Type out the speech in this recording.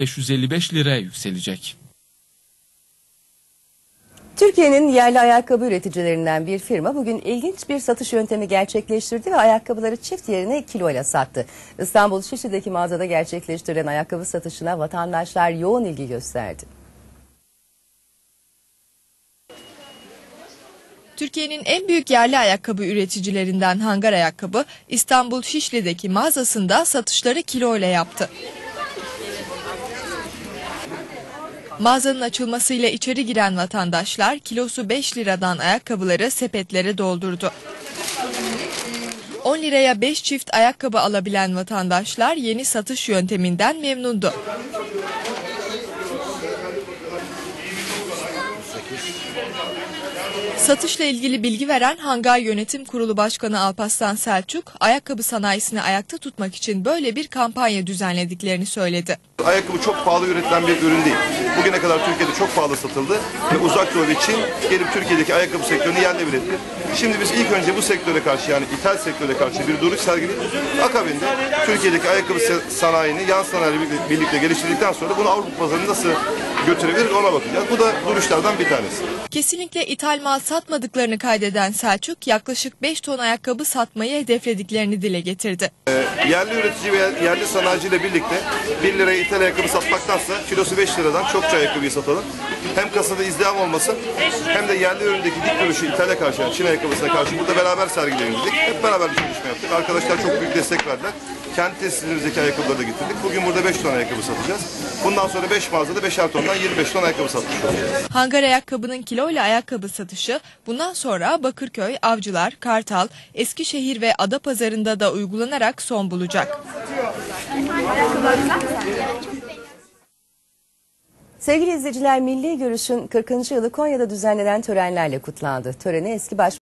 555 liraya yükselecek. Türkiye'nin yerli ayakkabı üreticilerinden bir firma bugün ilginç bir satış yöntemi gerçekleştirdi ve ayakkabıları çift yerine kiloyla sattı. İstanbul Şişli'deki mağazada gerçekleştirilen ayakkabı satışına vatandaşlar yoğun ilgi gösterdi. Türkiye'nin en büyük yerli ayakkabı üreticilerinden Hangar Ayakkabı İstanbul Şişli'deki mağazasında satışları kilo ile yaptı. Mağazanın açılmasıyla içeri giren vatandaşlar kilosu 5 liradan ayakkabıları sepetlere doldurdu. 10 liraya 5 çift ayakkabı alabilen vatandaşlar yeni satış yönteminden memnundu. Satışla ilgili bilgi veren Hangar Yönetim Kurulu Başkanı Alpaslan Selçuk, ayakkabı sanayisini ayakta tutmak için böyle bir kampanya düzenlediklerini söyledi. Ayakkabı çok pahalı üretilen bir ürün değil. Bugüne kadar Türkiye'de çok pahalı satıldı ve uzak doğu için gelip Türkiye'deki ayakkabı sektörünü yerle bir etti. Şimdi biz ilk önce bu sektöre karşı yani ithal sektöre karşı bir duruş sergileyip akabinde Türkiye'deki ayakkabı sanayini yan sanayiyle birlikte- geliştirdikten sonra bunu Avrupa pazarına nasıl götürebiliriz ona bakacağız. Bu da duruşlardan bir tanesi. Kesinlikle ithal mal satmadıklarını kaydeden Selçuk, yaklaşık 5 ton ayakkabı satmayı hedeflediklerini dile getirdi. Yerli üretici ve yerli sanayiciyle birlikte 1 liraya ithal ayakkabı satmaktansa kilosu 5 liradan çokça ayakkabıyı satalım. Hem kasada izdiham olmasın hem de yerli üründeki dik duruşu ithale karşı yani Çin ayakkabısına karşı burada beraber sergileyelim dedik. Hep beraber bir çalışma yaptık. Arkadaşlar çok büyük destek verdiler. Kendi tesislerimizdeki ayakkabıları da getirdik. Bugün burada 5 ton ayakkabı satacağız. Bundan sonra 5 mağazada 5'er tondan 25 ton ayakkabı satmış olacağız. Hangar Ayakkabı'nın kiloyla ayakkabı satışı bundan sonra Bakırköy, Avcılar, Kartal, Eskişehir ve Adapazarı'nda da uygulanarak son bulacak. Sevgili izleyiciler Milli Görüş'ün 40. yılı Konya'da düzenlenen törenlerle kutlandı. Töreni eski baş